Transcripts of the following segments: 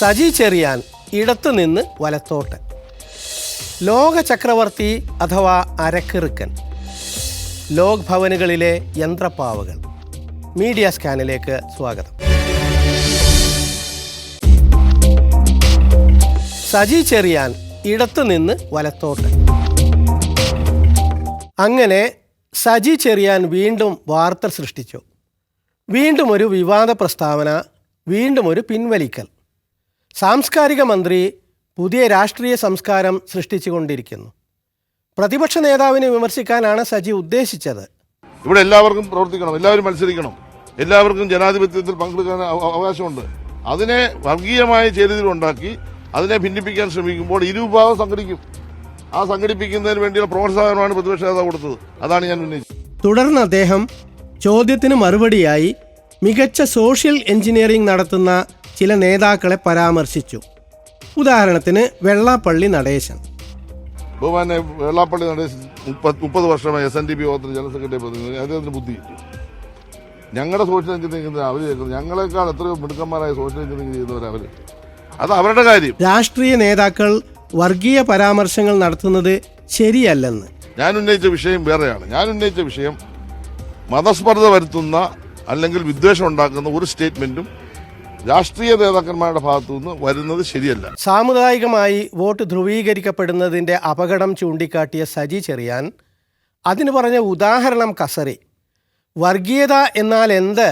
സജി ചെറിയാൻ ഇടത്തുനിന്ന് വലത്തോട്ട്. ലോക ചക്രവർത്തി അഥവാ അരക്കിറുക്കൻ. ലോക് ഭവനുകളിലെ യന്ത്രപ്പാവകൾ. മീഡിയ സ്കാനിലേക്ക് സ്വാഗതം. സജി ചെറിയാൻ ഇടത്തുനിന്ന് വലത്തോട്ട്. അങ്ങനെ സജി ചെറിയാൻ വീണ്ടും വാർത്ത സൃഷ്ടിച്ചു. വീണ്ടും ഒരു വിവാദ പ്രസ്താവന വീണ്ടും ഒരു പിൻവലിക്കൽ. സാംസ്കാരിക മന്ത്രി പുതിയ രാഷ്ട്രീയ സംസ്കാരം സൃഷ്ടിച്ചുകൊണ്ടിരിക്കുന്നു. പ്രതിപക്ഷ നേതാവിനെ വിമർശിക്കാനാണ് സജി ഉദ്ദേശിച്ചത്. ഇവിടെ എല്ലാവർക്കും പ്രവർത്തിക്കണം എല്ലാവരും മത്സരിക്കണം. എല്ലാവർക്കും ജനാധിപത്യത്തിൽ പങ്കെടുക്കാൻ അവ- അവകാശമുണ്ട്. അതിനെ വർഗീയമായ ഉണ്ടാക്കി അതിനെ ഭിന്നിപ്പിക്കാൻ ശ്രമിക്കുമ്പോൾ ഇരുവിഭാഗം സംഘടിക്കും. ആ സംഘടിപ്പിക്കുന്നതിന് വേണ്ടിയുള്ള പ്രോത്സാഹനമാണ് പ്രതിപക്ഷ നേതാവ് കൊടുത്തത്. അതാണ് ഞാൻ ഉന്നയിച്ചത്. തുടർന്ന് അദ്ദേഹം ചോദ്യത്തിന് മറുപടിയായി മികച്ച സോഷ്യൽ എഞ്ചിനീയറിംഗ് നടത്തുന്ന ചില നേതാക്കളെ പരാമർശിച്ചു. ഉദാഹരണത്തിന് വെള്ളാപ്പള്ളി നടേശൻ. ബഹുമാനെ വെള്ളാപ്പള്ളി നടേശൻ മുപ്പത് വർഷമായി എസ് എൻ ഡി പി യോഗത്തിൽ ജനറൽ സെക്രട്ടറി പ്രതിനിധി അദ്ദേഹത്തിന് ബുദ്ധി ഞങ്ങളുടെ സോഷ്യൽ എഞ്ചിനീയറിംഗ് അവർ ചെയ്യുന്നത് ഞങ്ങളെക്കാൾ എത്രയോ മിടുക്കന്മാരായ സോഷ്യൽ എഞ്ചിനീയറിംഗ് ചെയ്യുന്നവർ അവർ അത് അവരുടെ കാര്യം. രാഷ്ട്രീയ നേതാക്കൾ വർഗീയ പരാമർശങ്ങൾ നടത്തുന്നത് ശരിയല്ലെന്ന്. ഞാൻ ഉന്നയിച്ച വിഷയം വേറെയാണ്. ഞാൻ ഉന്നയിച്ച വിഷയം മതസ്പർദ്ധ വരുത്തുന്ന അല്ലെങ്കിൽ വിദ്വേഷം ഉണ്ടാക്കുന്ന ഒരു സ്റ്റേറ്റ്മെന്റും രാഷ്ട്രീയ നേതാക്കന്മാരുടെ ഭാഗത്തു നിന്ന് വരുന്നത് ശരിയല്ല. സാമുദായികമായി വോട്ട് ധ്രുവീകരിക്കപ്പെടുന്നതിന്റെ അപകടം ചൂണ്ടിക്കാട്ടിയ സജി ചെറിയാൻ അതിന് പറഞ്ഞ ഉദാഹരണം കസറി വർഗീയത എന്നാൽ എന്ത്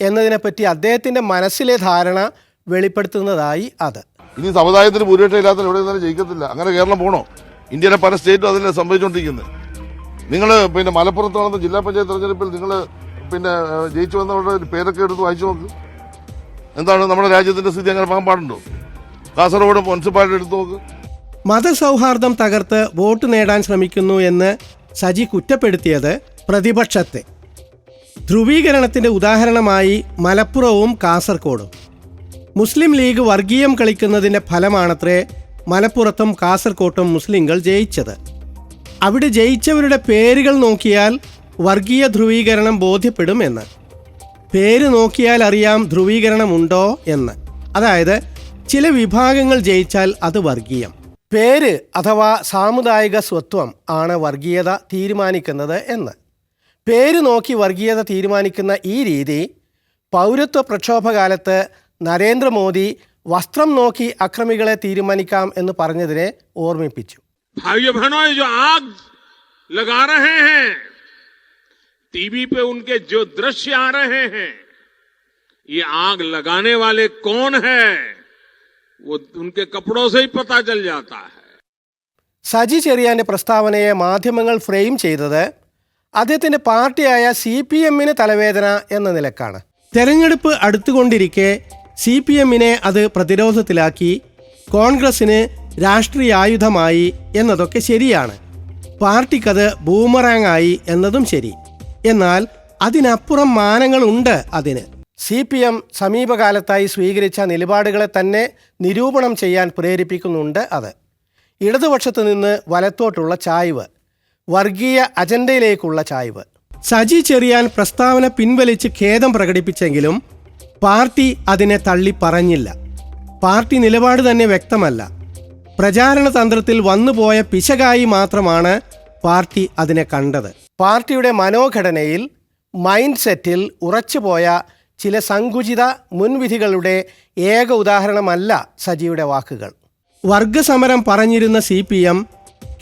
എന്നതിനെപ്പറ്റി അദ്ദേഹത്തിന്റെ മനസ്സിലെ ധാരണ വെളിപ്പെടുത്തുന്നതായി അത്. ഇനി സമുദായത്തിന് ഭൂരിപക്ഷം ഇല്ലാത്ത എവിടെ നിന്നാലും ജയിക്കത്തില്ല. അങ്ങനെ കേരളം പോണോ? ഇന്ത്യയിലെ പല സ്റ്റേറ്റും അതിനെ സംഭവിച്ചുകൊണ്ടിരിക്കുന്നത് നിങ്ങൾ പിന്നെ മലപ്പുറത്ത് നടന്ന ജില്ലാ പഞ്ചായത്ത് തെരഞ്ഞെടുപ്പിൽ നിങ്ങൾ പിന്നെ ജയിച്ചു വന്നവരുടെ പേരൊക്കെ എടുത്ത് വായിച്ചു നോക്ക്. എന്താണ് നമ്മുടെ രാജ്യത്തിന്റെ സ്ഥിതി അങ്ങനെ പോകാൻ പാടുണ്ടോ? കാസർഗോഡ് മുനിസിപ്പാലിറ്റി എടുത്തു നോക്ക്. മതസൗഹാർദ്ദം തകർത്ത് വോട്ട് നേടാൻ ശ്രമിക്കുന്നു എന്ന് സജി കുറ്റപ്പെടുത്തിയത് പ്രതിപക്ഷത്തെ. ധ്രുവീകരണത്തിന്റെ ഉദാഹരണമായി മലപ്പുറവും കാസർഗോഡും. മുസ്ലിം ലീഗ് വർഗീയം കളിക്കുന്നതിന്റെ ഫലമാണത്രേ മലപ്പുറത്തും കാസർകോട്ടും മുസ്ലിങ്ങൾ ജയിച്ചത്. അവിടെ ജയിച്ചവരുടെ പേരുകൾ നോക്കിയാൽ വർഗീയ ധ്രുവീകരണം ബോധ്യപ്പെടും എന്ന്. പേര് നോക്കിയാൽ അറിയാം ധ്രുവീകരണമുണ്ടോ എന്ന്. അതായത് ചില വിഭാഗങ്ങൾ ജയിച്ചാൽ അത് വർഗീയം. പേര് അഥവാ സാമുദായിക സ്വത്വം ആണ് വർഗീയത തീരുമാനിക്കുന്നത് എന്ന്. പേര് നോക്കി വർഗീയത തീരുമാനിക്കുന്ന ഈ രീതി പൗരത്വ പ്രക്ഷോഭകാലത്ത് നരേന്ദ്രമോദി വസ്ത്രം നോക്കി അക്രമികളെ തീരുമാനിക്കാം എന്ന് പറഞ്ഞതിനെ ഓർമ്മിപ്പിച്ചു. टीवी पे उनके जो दृश्य आ रहे हैं ये आग लगाने वाले कौन है वो उनके कपड़ों से ही पता चल जाता है സജി ചെറിയാന്റെ പ്രസ്താവനയെ മാധ്യമങ്ങൾ ഫ്രെയിം ചെയ്തത് അദ്ദേഹത്തിന്റെ പാർട്ടിയായ സി പി എമ്മിന് തലവേദന എന്ന നിലക്കാണ് തെരഞ്ഞെടുപ്പ് അടുത്തുകൊണ്ടിരിക്കെ സി പി എമ്മിനെ അത് പ്രതിരോധത്തിലാക്കി കോൺഗ്രസിന് രാഷ്ട്രീയ ആയുധമായി എന്നതൊക്കെ ശരിയാണ് പാർട്ടിക്കത് ബൂമറാങ് ആയി എന്നതും ശരി എന്നാൽ അതിനപ്പുറം മാനങ്ങളുണ്ട് അതിന്. സി പി എം സമീപകാലത്തായി സ്വീകരിച്ച നിലപാടുകളെ തന്നെ നിരൂപണം ചെയ്യാൻ പ്രേരിപ്പിക്കുന്നുണ്ട് അത്. ഇടതുപക്ഷത്തു നിന്ന് വലത്തോട്ടുള്ള ചായ്വ് വർഗീയ അജണ്ടയിലേക്കുള്ള ചായ്വ്. സജി ചെറിയാൻ പ്രസ്താവന പിൻവലിച്ച് ഖേദം പ്രകടിപ്പിച്ചെങ്കിലും പാർട്ടി അതിനെ തള്ളി പറഞ്ഞില്ല. പാർട്ടി നിലപാട് തന്നെ വ്യക്തമല്ല. പ്രചാരണ തന്ത്രത്തിൽ വന്നുപോയ പിശകായി മാത്രമാണ് പാർട്ടി അതിനെ കണ്ടത്. പാർട്ടിയുടെ മനോഘടനയിൽ മൈൻഡ് സെറ്റിൽ ഉറച്ചുപോയ ചില സങ്കുചിത മുൻവിധികളുടെ ഏക ഉദാഹരണമല്ല സജിയുടെ വാക്കുകൾ. വർഗസമരം പറഞ്ഞിരുന്ന സി പി എം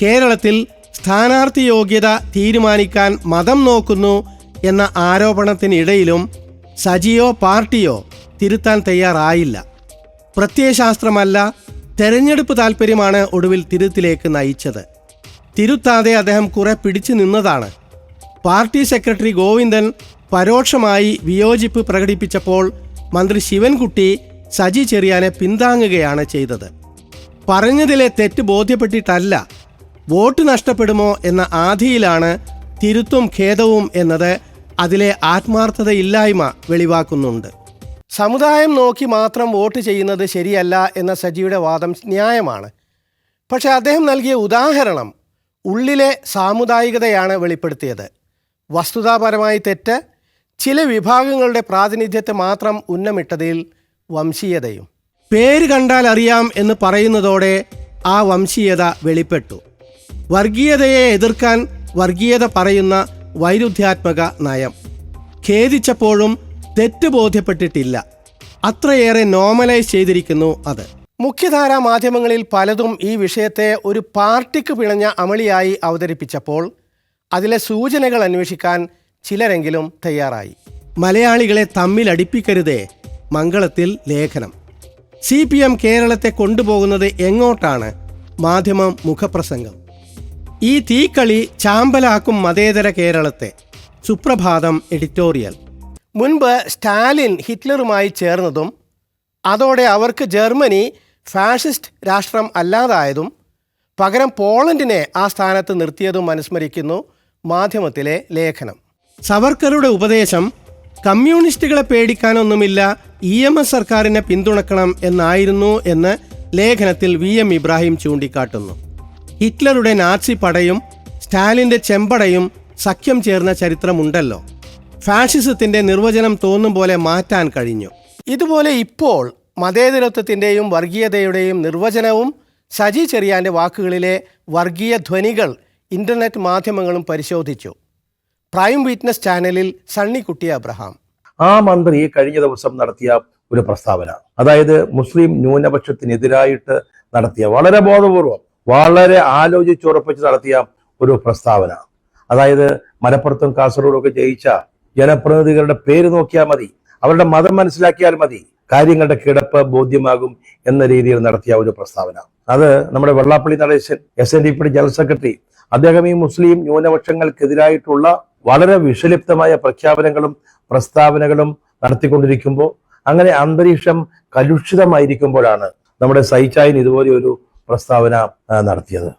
കേരളത്തിൽ സ്ഥാനാർത്ഥി യോഗ്യത തീരുമാനിക്കാൻ മതം നോക്കുന്നു എന്ന ആരോപണത്തിനിടയിലും സജിയോ പാർട്ടിയോ തിരുത്താൻ തയ്യാറായില്ല. പ്രത്യയശാസ്ത്രമല്ല തെരഞ്ഞെടുപ്പ് താൽപ്പര്യമാണ് ഒടുവിൽ തിരുത്തിലേക്ക് നയിച്ചത്. തിരുത്താതെ അദ്ദേഹം കുറെ പിടിച്ചു നിന്നതാണ് പാർട്ടി സെക്രട്ടറി ഗോവിന്ദൻ പരോക്ഷമായി വിയോജിപ്പ് പ്രകടിപ്പിച്ചപ്പോൾ മന്ത്രി ശിവൻകുട്ടി സജി ചെറിയാനെ പിന്താങ്ങുകയാണ് ചെയ്തത്. പറഞ്ഞതിലെ തെറ്റ് ബോധ്യപ്പെട്ടിട്ടല്ല വോട്ട് നഷ്ടപ്പെടുമോ എന്ന ആധിയിലാണ് തിരുത്തും ഖേദവും എന്നത് അതിലെ ആത്മാർത്ഥതയില്ലായ്മ വെളിവാക്കുന്നുണ്ട്. സമുദായം നോക്കി മാത്രം വോട്ട് ചെയ്യുന്നത് ശരിയല്ല എന്ന സജിയുടെ വാദം ന്യായമാണ്. പക്ഷേ അദ്ദേഹം നൽകിയ ഉദാഹരണം ഉള്ളിലെ സാമുദായികതയാണ് വെളിപ്പെടുത്തിയത്. വസ്തുതാപരമായി തെറ്റ് ചില വിഭാഗങ്ങളുടെ പ്രാതിനിധ്യത്തെ മാത്രം ഉന്നമിട്ടതിൽ വംശീയതയും. പേര് കണ്ടാൽ അറിയാം എന്ന് പറയുന്നതോടെ ആ വംശീയത വെളിപ്പെട്ടു. വർഗീയതയെ എതിർക്കാൻ വർഗീയത പറയുന്ന വൈരുദ്ധ്യാത്മക നയം. ഖേദിച്ചപ്പോഴും തെറ്റ് ബോധ്യപ്പെട്ടിട്ടില്ല. അത്രയേറെ നോർമലൈസ് ചെയ്തിരിക്കുന്നു അത്. മുഖ്യധാരാ മാധ്യമങ്ങളിൽ പലതും ഈ വിഷയത്തെ ഒരു പാർട്ടിക്ക് പിണഞ്ഞ അമളിയായി അവതരിപ്പിച്ചപ്പോൾ അതിലെ സൂചനകൾ അന്വേഷിക്കാൻ ചിലരെങ്കിലും തയ്യാറായി. മലയാളികളെ തമ്മിലടിപ്പിക്കരുതേ മംഗളത്തിൽ ലേഖനം. സി പി എം കേരളത്തെ കൊണ്ടുപോകുന്നത് എങ്ങോട്ടാണ്? മാധ്യമം മുഖപ്രസംഗം. ഈ തീക്കളി ചാമ്പലാക്കും മതേതര കേരളത്തെ. സുപ്രഭാതം എഡിറ്റോറിയൽ. മുൻപ് സ്റ്റാലിൻ ഹിറ്റ്ലറുമായി ചേർന്നതും അതോടെ അവർക്ക് ജർമ്മനി ഫാഷിസ്റ്റ് രാഷ്ട്രം അല്ലാതായതും പകരം പോളണ്ടിനെ ആ സ്ഥാനത്ത് നിർത്തിയതും അനുസ്മരിക്കുന്നു മാധ്യമത്തിലെ ലേഖനം. സവർക്കറുടെ ഉപദേശം കമ്മ്യൂണിസ്റ്റുകളെ പേടിക്കാനൊന്നുമില്ല ഇ എം എസ് സർക്കാരിനെ പിന്തുണക്കണം എന്നായിരുന്നു എന്ന് ലേഖനത്തിൽ വി എം ഇബ്രാഹിം ചൂണ്ടിക്കാട്ടുന്നു. ഹിറ്റ്ലറുടെ നാസി പടയും സ്റ്റാലിന്റെ ചെമ്പടയും സഖ്യം ചേർന്ന ചരിത്രമുണ്ടല്ലോ. ഫാഷിസത്തിന്റെ നിർവചനം തോന്നും പോലെ മാറ്റാൻ കഴിഞ്ഞു. ഇതുപോലെ ഇപ്പോൾ മതേതരത്വത്തിന്റെയും വർഗീയതയുടെയും നിർവചനവും സജി ചെറിയാന്റെ വാക്കുകളിലെ വർഗീയ ധ്വനികൾ ഇന്റർനെറ്റ് മാധ്യമങ്ങളും പരിശോധിച്ചു. പ്രൈം വിറ്റ്നസ് ചാനലിൽ സണ്ണിക്കുട്ടി അബ്രഹാം. ആ മന്ത്രി കഴിഞ്ഞ ദിവസം നടത്തിയ ഒരു പ്രസ്താവന. അതായത് മുസ്ലിം ന്യൂനപക്ഷത്തിനെതിരായിട്ട് നടത്തിയ വളരെ ബോധപൂർവം വളരെ ആലോചിച്ചുറപ്പിച്ച് നടത്തിയ ഒരു പ്രസ്താവന. അതായത് മലപ്പുറത്തും കാസർഗോഡും ഒക്കെ ജയിച്ച ജനപ്രതിനിധികളുടെ പേര് നോക്കിയാൽ മതി അവരുടെ മതം മനസ്സിലാക്കിയാൽ മതി കാര്യങ്ങളുടെ കിടപ്പ് ബോധ്യമാകും എന്ന രീതിയിൽ നടത്തിയ ഒരു പ്രസ്താവന. അത് നമ്മുടെ Vellappally Natesan S N D P general secretary അദ്ദേഹം ഈ മുസ്ലിം ന്യൂനപക്ഷങ്ങൾക്കെതിരായിട്ടുള്ള വളരെ വിഷലിപ്തമായ പ്രഖ്യാപനങ്ങളും പ്രസ്താവനകളും നടത്തിക്കൊണ്ടിരിക്കുമ്പോൾ അങ്ങനെ അന്തരീക്ഷം കലുഷിതമായിരിക്കുമ്പോഴാണ് നമ്മുടെ സൈച്ചായൻ ഇതുപോലെ ഒരു പ്രസ്താവന നടത്തിയത്.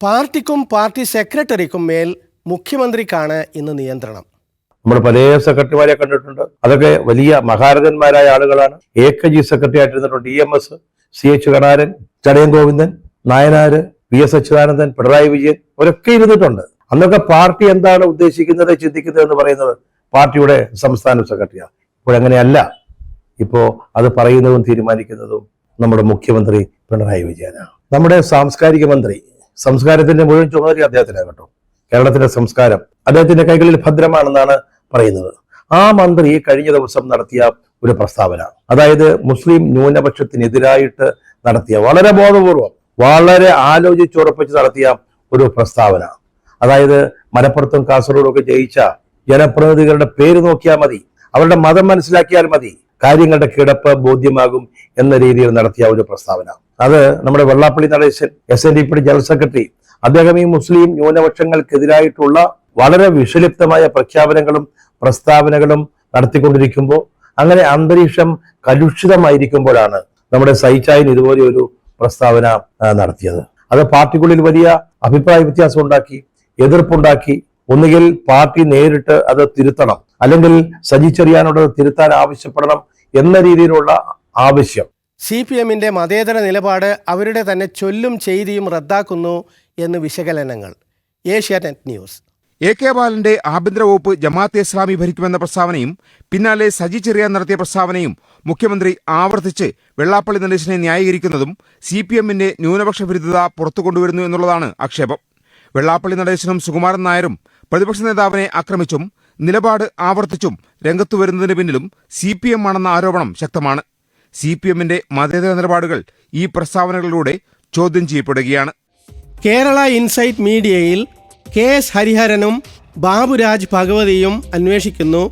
പാർട്ടിക്കും പാർട്ടി സെക്രട്ടറിക്കും മേൽ മുഖ്യമന്ത്രിക്കാണ് ഇന്ന് നിയന്ത്രണം. നമ്മൾ പല സെക്രട്ടറിമാരെ കണ്ടിട്ടുണ്ട്. അതൊക്കെ വലിയ മഹാരഥന്മാരായ ആളുകളാണ്. A K G secretary ആയിട്ടിരുന്നിട്ടുണ്ട് E M S C H Kanaran Chadayan Govindan Nayanar V S Achuthanandan Pinarayi Vijayan അവരൊക്കെ ഇരുന്നിട്ടുണ്ട്. അന്നൊക്കെ പാർട്ടി എന്താണ് ഉദ്ദേശിക്കുന്നത് ചിന്തിക്കുന്നത് എന്ന് പറയുന്നത് പാർട്ടിയുടെ സംസ്ഥാന സെക്രട്ടറിയാണ്. ഇപ്പോഴങ്ങനെയല്ല ഇപ്പോ അത് പറയുന്നതും തീരുമാനിക്കുന്നതും നമ്മുടെ മുഖ്യമന്ത്രി പിണറായി വിജയനാണ്. നമ്മുടെ സാംസ്കാരിക മന്ത്രി സംസ്കാരത്തിന്റെ മുഴുവൻ ചുമതല അദ്ദേഹത്തിനാണ് കേട്ടോ. കേരളത്തിന്റെ സംസ്കാരം അദ്ദേഹത്തിന്റെ കൈകളിൽ ഭദ്രമാണെന്നാണ് പറയുന്നത്. ആ മന്ത്രി കഴിഞ്ഞ ദിവസം നടത്തിയ ഒരു പ്രസ്താവന. അതായത് മുസ്ലിം ന്യൂനപക്ഷത്തിനെതിരായിട്ട് നടത്തിയ വളരെ ബോധപൂർവം വളരെ ആലോചിച്ചുറപ്പിച്ച് നടത്തിയ ഒരു പ്രസ്താവന. അതായത് മലപ്പുറത്തും കാസർഗോഡും ജയിച്ച ജനപ്രതിനിധികളുടെ പേര് നോക്കിയാൽ മതി അവരുടെ മതം മനസ്സിലാക്കിയാൽ മതി കാര്യങ്ങളുടെ കിടപ്പ് ബോധ്യമാകും എന്ന രീതിയിൽ നടത്തിയ ഒരു പ്രസ്താവന. അത് നമ്മുടെ Vellappally Natesan S N D P general secretary അദ്ദേഹം ഈ മുസ്ലിം ന്യൂനപക്ഷങ്ങൾക്കെതിരായിട്ടുള്ള വളരെ വിഷലിപ്തമായ പ്രഖ്യാപനങ്ങളും പ്രസ്താവനകളും നടത്തിക്കൊണ്ടിരിക്കുമ്പോൾ അങ്ങനെ അന്തരീക്ഷം കലുഷിതമായിരിക്കുമ്പോഴാണ് നമ്മുടെ സൈച്ചായൻ ഇതുപോലെ ഒരു പ്രസ്താവന നടത്തിയത്. അത് പാർട്ടിക്കുള്ളിൽ വലിയ അഭിപ്രായ വ്യത്യാസം ഉണ്ടാക്കി എതിർപ്പുണ്ടാക്കി ഒന്നുകിൽ പാർട്ടി നേരിട്ട് അത് തിരുത്തണം അല്ലെങ്കിൽ സജി ചെറിയാനോട് തിരുത്താൻ ആവശ്യപ്പെടണം എന്ന രീതിയിലുള്ള ആവശ്യം. സി പി എമ്മിന്റെ മതേതര നിലപാട് അവരുടെ തന്നെ ചൊല്ലും ചെയ്തിയും റദ്ദാക്കുന്നു എന്ന് വിശകലനങ്ങൾ. ഏഷ്യാനെറ്റ് ന്യൂസ്. എ കെ ബാലന്റെ ആഭ്യന്തര വകുപ്പ് ജമാഅത്തെ ഇസ്ലാമി ഭരിക്കുമെന്ന പ്രസ്താവനയും പിന്നാലെ സജി ചെറിയാൻ നടത്തിയ പ്രസ്താവനയും മുഖ്യമന്ത്രി ആവർത്തിച്ച് വെള്ളാപ്പള്ളി നടേശനെ ന്യായീകരിക്കുന്നതും സി പി എമ്മിന്റെ ന്യൂനപക്ഷ വിരുദ്ധത പുറത്തു കൊണ്ടുവരുന്നു എന്നുള്ളതാണ് ആക്ഷേപം. വെള്ളാപ്പള്ളി നടേശനും സുകുമാരൻ നായരും പ്രതിപക്ഷ നേതാവിനെ ആക്രമിച്ചും നിലപാട് ആവർത്തിച്ചും രംഗത്തു വരുന്നതിന് പിന്നിലും സി പി എം ആണെന്ന ആരോപണം ശക്തമാണ്. സി പി എമ്മിന്റെ മതേതര നിലപാടുകൾ ഈ പ്രസ്താവനകളിലൂടെ ചോദ്യം ചെയ്യപ്പെടുകയാണ്. കേരള ഇൻസൈറ്റ് മീഡിയയിൽ കെ എസ് ഹരിഹരനും ബാബുരാജ് ഭഗവതിയും അന്വേഷിക്കുന്നു.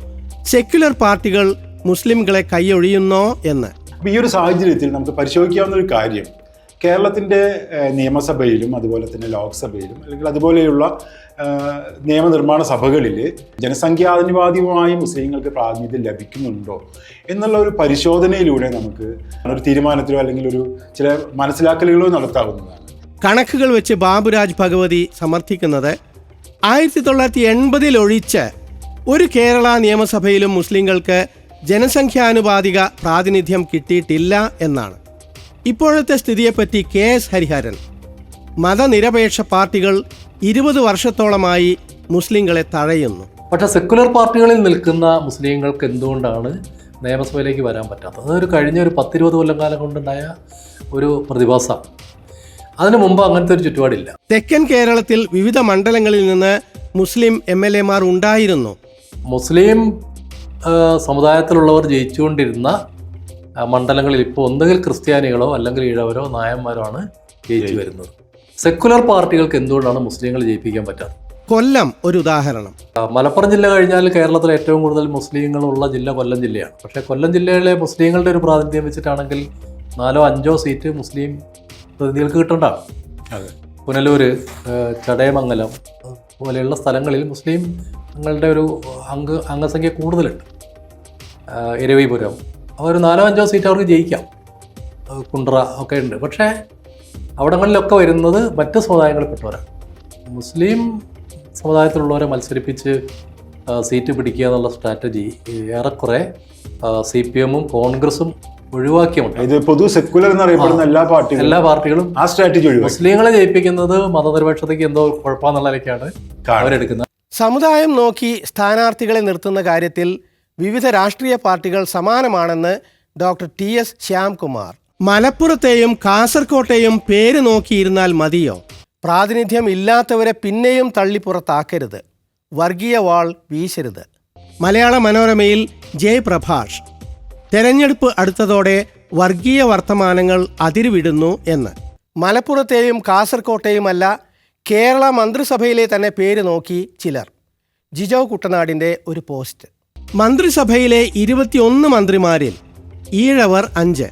സെക്യുലർ പാർട്ടികൾ മുസ്ലിംകളെ കൈയൊഴിയുന്നോ എന്ന്. ഈ ഒരു സാഹചര്യത്തിൽ നമുക്ക് പരിശോധിക്കാവുന്ന ഒരു കാര്യം കേരളത്തിന്റെ നിയമസഭയിലും അതുപോലെ തന്നെ ലോക്സഭയിലും അല്ലെങ്കിൽ അതുപോലെയുള്ള നിയമനിർമ്മാണ സഭകളിൽ ജനസംഖ്യാനുപാതികമായി മുസ്ലിങ്ങൾക്ക് പ്രാതിനിധ്യം ലഭിക്കുന്നുണ്ടോ എന്നുള്ള ഒരു പരിശോധനയിലൂടെ നമുക്ക് ഒരു തീരുമാനത്തിലോ അല്ലെങ്കിൽ ഒരു ചില മനസ്സിലാക്കലുകളോ നടത്താവുന്നതാണ്. കണക്കുകൾ വെച്ച് ബാബുരാജ് ഭഗവതി സമർത്ഥിക്കുന്നത് ആയിരത്തി തൊള്ളായിരത്തി എൺപതിൽ ഒഴിച്ച് ഒരു കേരള നിയമസഭയിലും മുസ്ലിങ്ങൾക്ക് ജനസംഖ്യാനുപാതിക പ്രാതിനിധ്യം കിട്ടിയിട്ടില്ല എന്നാണ്. ഇപ്പോഴത്തെ സ്ഥിതിയെപ്പറ്റി കെ എസ് ഹരിഹരൻ മതനിരപേക്ഷ പാർട്ടികൾ ഇരുപത് വർഷത്തോളമായി മുസ്ലിങ്ങളെ തഴയുന്നു. പക്ഷേ സെക്കുലർ പാർട്ടികളിൽ നിൽക്കുന്ന മുസ്ലിങ്ങൾക്ക് എന്തുകൊണ്ടാണ് നിയമസഭയിലേക്ക് വരാൻ പറ്റാത്തത്? അതൊരു കഴിഞ്ഞ ഒരു പത്തിരുപത് കൊല്ലം കാലം കൊണ്ടുണ്ടായ ഒരു പ്രതിഭാസമാണ്. അതിനു മുമ്പ് അങ്ങനത്തെ ഒരു ചുറ്റുപാടില്ല. തെക്കൻ കേരളത്തിൽ വിവിധ മണ്ഡലങ്ങളിൽ നിന്ന് മുസ്ലിം എം എൽ എമാർ ഉണ്ടായിരുന്നു. മുസ്ലിം സമുദായത്തിലുള്ളവർ ജയിച്ചുകൊണ്ടിരുന്ന മണ്ഡലങ്ങളിൽ ഇപ്പോൾ ഒന്നുകിൽ ക്രിസ്ത്യാനികളോ അല്ലെങ്കിൽ ഇഴവരോ നായന്മാരോ ആണ് ജയിച്ചു. വരുന്നത്. സെക്കുലർ പാർട്ടികൾക്ക് എന്തുകൊണ്ടാണ് മുസ്ലിങ്ങൾ ജയിപ്പിക്കാൻ പറ്റാത്തത്? കൊല്ലം ഒരു ഉദാഹരണം. മലപ്പുറം ജില്ല കഴിഞ്ഞാൽ കേരളത്തിലെ ഏറ്റവും കൂടുതൽ മുസ്ലിങ്ങളുള്ള ജില്ല കൊല്ലം ജില്ലയാണ്. പക്ഷേ കൊല്ലം ജില്ലയിലെ മുസ്ലിങ്ങളുടെ ഒരു പ്രാതിനിധ്യം വെച്ചിട്ടാണെങ്കിൽ നാലോ അഞ്ചോ സീറ്റ് മുസ്ലിം പ്രതിനിധികൾക്ക് കിട്ടണ്ട. അതെ. പുനലൂര് ചടയമംഗലം പോലെയുള്ള സ്ഥലങ്ങളിൽ മുസ്ലിം ങ്ങളുടെ ഒരു അംഗ അംഗസംഖ്യ കൂടുതലുണ്ട്. ഇരവിപുരം. ഒരു നാലോ അഞ്ചോ സീറ്റ് അവർക്ക് ജയിക്കാം. കുണ്ട്ര ഒക്കെ ഉണ്ട്. പക്ഷേ അവിടങ്ങളിലൊക്കെ വരുന്നത് മറ്റ് സമുദായങ്ങളിൽപ്പെട്ടവരാണ്. മുസ്ലിം സമുദായത്തിലുള്ളവരെ മത്സരിപ്പിച്ച് സീറ്റ് പിടിക്കുക എന്നുള്ള സ്ട്രാറ്റജി ഏറെക്കുറെ സി പി എമ്മും കോൺഗ്രസും ഒഴിവാക്കിയുണ്ട് ഇത് പൊതു സെക്കുലർ എന്നറിയപ്പെടുന്ന എല്ലാ പാർട്ടികളും എല്ലാ പാർട്ടികളും ആ സ്ട്രാറ്റജി ഒഴിവാക്കി. മുസ്ലിങ്ങളെ ജയിപ്പിക്കുന്നത് മതനിരപേക്ഷതയ്ക്ക് എന്തോ കുഴപ്പമെന്നുള്ള നിലയ്ക്കാണ് കാണും. അവരെടുക്കുന്നത്. സമുദായം നോക്കി സ്ഥാനാർത്ഥികളെ നിർത്തുന്ന കാര്യത്തിൽ വിവിധ രാഷ്ട്രീയ പാർട്ടികൾ സമാനമാണെന്ന് ഡോക്ടർ ടി എസ് ശ്യാംകുമാർ. മലപ്പുറത്തെയും കാസർകോട്ടെയും പേര് നോക്കിയിരുന്നാൽ മതിയോ? പ്രാതിനിധ്യം ഇല്ലാത്തവരെ പിന്നെയും തള്ളിപ്പുറത്താക്കരുത്. വർഗീയ വാൾ വീശരുത്. മലയാള മനോരമയിൽ ജയപ്രഭാഷ്. തെരഞ്ഞെടുപ്പ് അടുത്തതോടെ വർഗീയ വർത്തമാനങ്ങൾ അതിരുവിടുന്നു എന്ന്. മലപ്പുറത്തെയും കാസർകോട്ടെയുമല്ല കേരള മന്ത്രിസഭയിലെ തന്നെ പേര് നോക്കി ചിലർ. ജിജോ കുട്ടനാടിന്റെ ഒരു പോസ്റ്റ്. മന്ത്രിസഭയിലെ ഇരുപത്തിയൊന്ന് മന്ത്രിമാരിൽ ഈഴവർ അഞ്ച്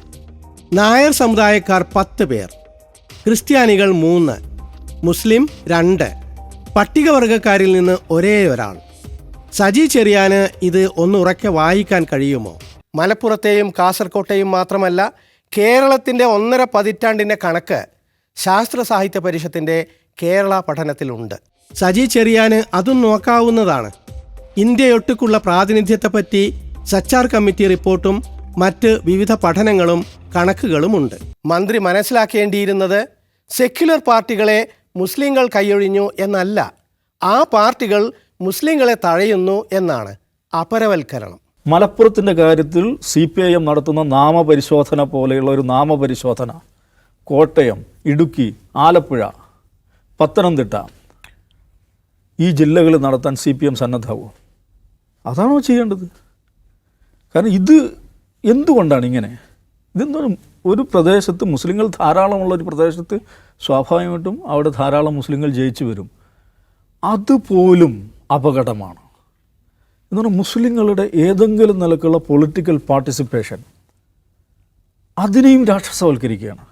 നായർ സമുദായക്കാർ പത്ത് പേർ ക്രിസ്ത്യാനികൾ മൂന്ന് മുസ്ലിം രണ്ട് പട്ടികവർഗക്കാരിൽ നിന്ന് ഒരേ ഒരാൾ സജി ചെറിയാന് ഇത് ഒന്നുറക്കെ വായിക്കാൻ കഴിയുമോ? മലപ്പുറത്തെയും കാസർകോട്ടെയും മാത്രമല്ല കേരളത്തിന്റെ ഒന്നര പതിറ്റാണ്ടിന്റെ കണക്ക് ശാസ്ത്ര സാഹിത്യ പരിഷത്തിന്റെ കേരള പഠനത്തിലുണ്ട്. സജി ചെറിയാന് അതും നോക്കാവുന്നതാണ്. ഇന്ത്യയൊട്ടുക്കുള്ള പ്രാതിനിധ്യത്തെപ്പറ്റി സച്ചാർ കമ്മിറ്റി റിപ്പോർട്ടും മറ്റ് വിവിധ പഠനങ്ങളും കണക്കുകളുമുണ്ട്. മന്ത്രി മനസ്സിലാക്കേണ്ടിയിരുന്നത് സെക്യുലർ പാർട്ടികളെ മുസ്ലിങ്ങൾ കൈയൊഴിഞ്ഞു എന്നല്ല ആ പാർട്ടികൾ മുസ്ലിങ്ങളെ തഴയുന്നു എന്നാണ് അപരവൽക്കരണം. മലപ്പുറത്തിന്റെ കാര്യത്തിൽ സി പി ഐ എം നടത്തുന്ന നാമപരിശോധന പോലെയുള്ള ഒരു നാമപരിശോധന. കോട്ടയം ഇടുക്കി ആലപ്പുഴ പത്തനംതിട്ട. ഈ ജില്ലകളിൽ നടത്താൻ സി പി എം സന്നദ്ധമാവും. അതാണോ ചെയ്യേണ്ടത്? കാരണം ഇത് എന്തുകൊണ്ടാണ് ഇങ്ങനെ? ഇതെന്താണ് ഒരു പ്രദേശത്ത് മുസ്ലിങ്ങൾ ധാരാളമുള്ള ഒരു പ്രദേശത്ത് സ്വാഭാവികമായിട്ടും അവിടെ ധാരാളം മുസ്ലിങ്ങൾ ജയിച്ചു വരും. അതുപോലും അപകടമാണ്. എന്ന് പറഞ്ഞാൽ മുസ്ലിങ്ങളുടെ ഏതെങ്കിലും നിലക്കുള്ള പൊളിറ്റിക്കൽ പാർട്ടിസിപ്പേഷൻ അതിനെയും രാക്ഷസവൽക്കരിക്കുകയാണ്.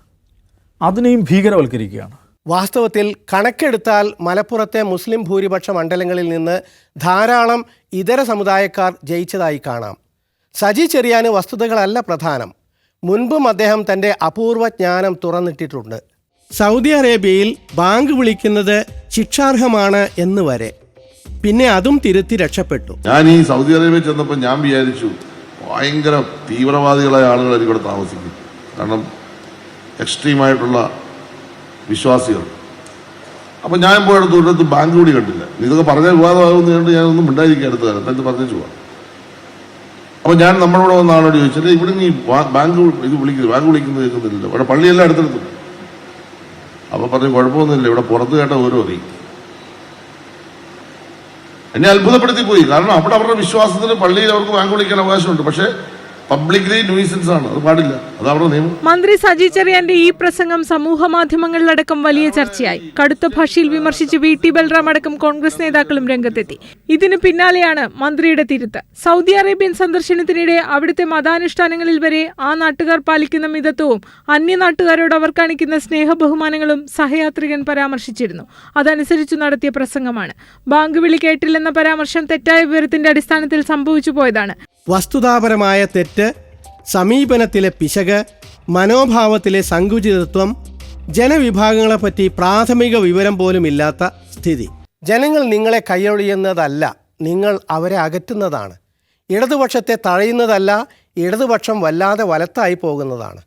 അതിനെയും ഭീകരവൽക്കരിക്കുകയാണ്. വാസ്തവത്തിൽ കണക്കെടുത്താൽ മലപ്പുറത്തെ മുസ്ലിം ഭൂരിപക്ഷ മണ്ഡലങ്ങളിൽ നിന്ന് ധാരാളം ഇതര സമുദായക്കാർ ജയിച്ചതായി കാണാം. സജി ചെറിയാന് വസ്തുതകളല്ല പ്രധാനം. മുൻപും അദ്ദേഹം തന്റെ അപൂർവ ജ്ഞാനം തുറന്നിട്ടിട്ടുണ്ട്. സൗദി അറേബ്യയിൽ ബാങ്ക് വിളിക്കുന്നത് ശിക്ഷാർഹമാണ് എന്ന് വരെ. പിന്നെ അതും തിരുത്തി രക്ഷപ്പെട്ടു. ഞാൻ ഈ സൗദി അറേബ്യയിൽ ചെന്നപ്പോൾ ഞാൻ വിചാരിച്ചു ഭയങ്കര തീവ്രവാദികളായ ആളുകളായിരിക്കും ഇവിടെ താമസിക്കും കാരണം എക്സ്ട്രീമായിട്ടുള്ള വിശ്വാസികൾ. അപ്പം ഞാൻ പോയിടത്ത് ഒരിടത്ത് ബാങ്ക് കൂടി കണ്ടില്ല. ഇതൊക്കെ പറഞ്ഞ വിവാദമാകുന്ന കണ്ട് ഞാനൊന്നും മിണ്ടായിരിക്കും അടുത്ത കാലത്ത്. എന്നിട്ട് പറഞ്ഞു പോവാം. അപ്പോൾ ഞാൻ നമ്മളോട് വന്ന ആളോട് ചോദിച്ചത് ഇവിടെ നീ ബാങ്ക് ഇത് വിളിക്കുന്നത് ബാങ്ക് വിളിക്കുന്നത് കേൾക്കുന്നില്ലല്ലോ. ഇവിടെ പള്ളിയെല്ലാം അടുത്തെടുത്തു അപ്പോൾ പറഞ്ഞു കുഴപ്പമൊന്നുമില്ല. ഇവിടെ പുറത്ത് കേട്ട ഓരോ അറിയും എന്നെ അത്ഭുതപ്പെടുത്തി പോയി കാരണം അവിടെ അവരുടെ വിശ്വാസത്തിന് പള്ളിയിൽ അവർക്ക് ബാങ്ക് വിളിക്കാൻ അവകാശമുണ്ട്. പക്ഷേ പബ്ലിക്കലി ആണ്. അത് പാടില്ല. അത് നിയമം. മന്ത്രി സജി ചെറിയാന്റെ ഈ പ്രസംഗം സമൂഹ മാധ്യമങ്ങളിലടക്കം വലിയ ചർച്ചയായി. കടുത്ത ഭാഷയിൽ വിമർശിച്ച് വി ടി ബൽറാം അടക്കം കോൺഗ്രസ് നേതാക്കളും രംഗത്തെത്തി. ഇതിനു പിന്നാലെയാണ് മന്ത്രിയുടെ തിരുത്ത്. സൗദി അറേബ്യൻ സന്ദർശനത്തിനിടെ അവിടുത്തെ മതാനുഷ്ഠാനങ്ങളിൽ വരെ ആ നാട്ടുകാർ പാലിക്കുന്ന മിതത്വവും അന്യ നാട്ടുകാരോട് അവർ കാണിക്കുന്ന സ്നേഹബഹുമാനങ്ങളും സഹയാത്രികൻ പരാമർശിച്ചിരുന്നു. അതനുസരിച്ചു നടത്തിയ പ്രസംഗമാണ്. ബാങ്ക് വിളി കേട്ടില്ലെന്ന പരാമർശം തെറ്റായ വിവരത്തിന്റെ അടിസ്ഥാനത്തിൽ സംഭവിച്ചു പോയതാണ്. വസ്തുതാപരമായ തെറ്റ് സമീപനത്തിലെ പിശക് മനോഭാവത്തിലെ സങ്കുചിതത്വം ജനവിഭാഗങ്ങളെപ്പറ്റി പ്രാഥമിക വിവരം പോലുമില്ലാത്ത സ്ഥിതി. ജനങ്ങൾ നിങ്ങളെ കൈയൊഴിയുന്നതല്ല നിങ്ങൾ അവരെ അകറ്റുന്നതാണ്. ഇടതുപക്ഷത്തെ തഴയുന്നതല്ല ഇടതുപക്ഷം വല്ലാതെ വലത്തായി പോകുന്നതാണ്.